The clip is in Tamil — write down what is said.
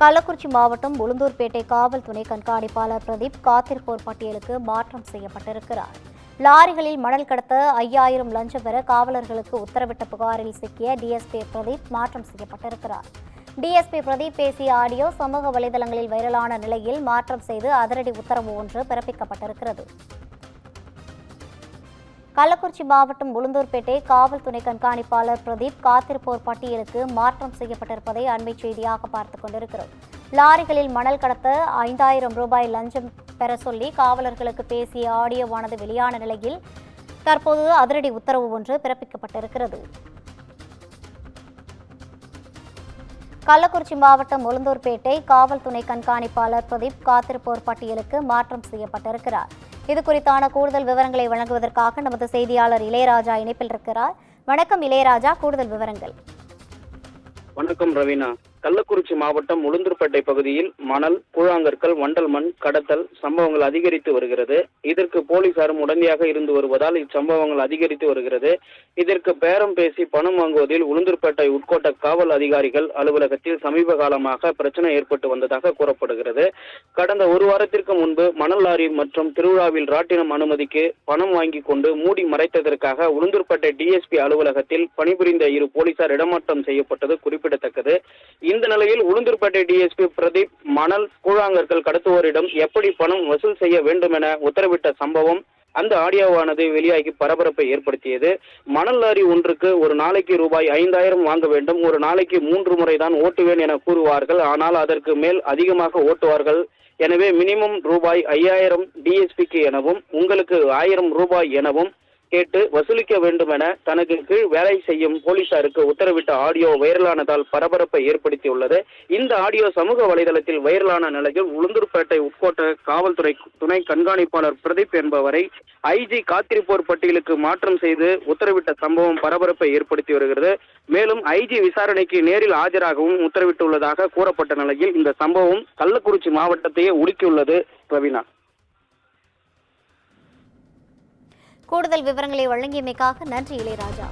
கள்ளக்குறிச்சி மாவட்டம் உளுந்தூர்பேட்டை காவல் துணை கண்காணிப்பாளர் பிரதீப் காத்திருப்போர் பட்டியலுக்கு மாற்றம் செய்யப்பட்டிருக்கிறார். லாரிகளில் மணல் கடத்த ஐயாயிரம் லஞ்சம் பெற காவலர்களுக்கு உத்தரவிட்ட புகாரில் சிக்கிய டிஎஸ்பி பிரதீப் மாற்றம் செய்யப்பட்டிருக்கிறார். டிஎஸ்பி பிரதீப் பேசிய ஆடியோ சமூக வலைதளங்களில் வைரலான நிலையில் மாற்றம் செய்து அதிரடி உத்தரவு ஒன்று பிறப்பிக்கப்பட்டிருக்கிறது. கள்ளக்குறிச்சி மாவட்டம் உளுந்தூர்பேட்டை காவல் துணை கண்காணிப்பாளர் பிரதீப் காத்திருப்போர் பட்டியலுக்கு மாற்றம் செய்யப்பட்டிருப்பதை அண்மை செய்தியாக பார்த்து கொண்டிருக்கிறோம். லாரிகளில் மணல் கடத்த ஐந்தாயிரம் ரூபாய் லஞ்சம் பெற சொல்லி காவலர்களுக்கு பேசிய ஆடியோவானது வெளியான நிலையில் தற்போது அதிரடி உத்தரவு ஒன்று பிறப்பிக்கப்பட்டிருக்கிறது. கள்ளக்குறிச்சி மாவட்டம் உளுந்தூர்பேட்டை காவல் துணை கண்காணிப்பாளர் பிரதீப் காத்திருப்போர் பட்டியலுக்கு மாற்றம் செய்யப்பட்டிருக்கிறார். இது குறித்தான கூடுதல் விவரங்களை வழங்குவதற்காக நமது செய்தியாளர் இளையராஜா இணைப்பில் இருக்கிறார். வணக்கம் இளையராஜா கூடுதல் விவரங்கள். வணக்கம் ரவீனா. கள்ளக்குறிச்சி மாவட்டம் உளுந்தூர்பேட்டை பகுதியில் மணல் கூழாங்கற்கள் வண்டல் மண் கடத்தல் சம்பவங்கள் அதிகரித்து வருகிறது. இதற்கு போலீசாரும் உடனடியாக இருந்து வருவதால் இச்சம்பவங்கள் அதிகரித்து வருகிறது. இதற்கு பேரம் பேசி பணம் வாங்குவதில் உளுந்தூர்பேட்டை உட்கோட்ட காவல் அதிகாரிகள் அலுவலகத்தில் சமீப காலமாக பிரச்சனை ஏற்பட்டு வந்ததாக கூறப்படுகிறது. கடந்த ஒரு வாரத்திற்கு முன்பு மணல் லாரி மற்றும் திருவிழாவில் ராட்டினம் அனுமதிக்கு பணம் வாங்கி கொண்டு மூடி மறைத்ததற்காக உளுந்தூர்பேட்டை டிஎஸ்பி அலுவலகத்தில் பணிபுரிந்த இரு போலீசார் இடமாற்றம் செய்யப்பட்டது குறிப்பிடத்தக்கது. இந்த நிலையில் உளுந்தூர்பேட்டை டிஎஸ்பி பிரதீப் மணல் கூழாங்கற்கள் கடத்துவோரிடம் எப்படி பணம் வசூல் செய்ய வேண்டும் என உத்தரவிட்ட சம்பவம் அந்த ஆடியோவானது வெளியாகி பரபரப்பை ஏற்படுத்தியது. மணல் லாரி ஒன்றுக்கு ஒரு நாளைக்கு ரூபாய் ஐந்தாயிரம் வாங்க வேண்டும். ஒரு நாளைக்கு மூன்று முறை தான் ஓட்டுவேன் என கூறுவார்கள். ஆனால் அதற்கு மேல் அதிகமாக ஓட்டுவார்கள். எனவே மினிமம் ரூபாய் ஐயாயிரம் டிஎஸ்பிக்கு எனவும் உங்களுக்கு ஆயிரம் ரூபாய் எனவும் கேட்டு வசூலிக்க வேண்டும் என தனக்கு கீழ் வேலை செய்யும் போலீசாருக்கு உத்தரவிட்ட ஆடியோ வைரலானதால் பரபரப்பை ஏற்படுத்தியுள்ளது. இந்த ஆடியோ சமூக வலைதளத்தில் வைரலான நிலையில் உளுந்தூர்பேட்டை உட்கோட்ட காவல்துறை துணை கண்காணிப்பாளர் பிரதீப் என்பவரை ஐஜி காத்திருப்போர் பட்டியலுக்கு மாற்றம் செய்து உத்தரவிட்ட சம்பவம் பரபரப்பை ஏற்படுத்தி வருகிறது. மேலும் ஐஜி விசாரணைக்கு நேரில் ஆஜராகவும் உத்தரவிட்டுள்ளதாக கூறப்பட்ட நிலையில் இந்த சம்பவம் கள்ளக்குறிச்சி மாவட்டத்தையே உலுக்கியுள்ளது. ரவீனா. கூடுதல் விவரங்களை வழங்கியமைக்காக நன்றி இளையராஜா.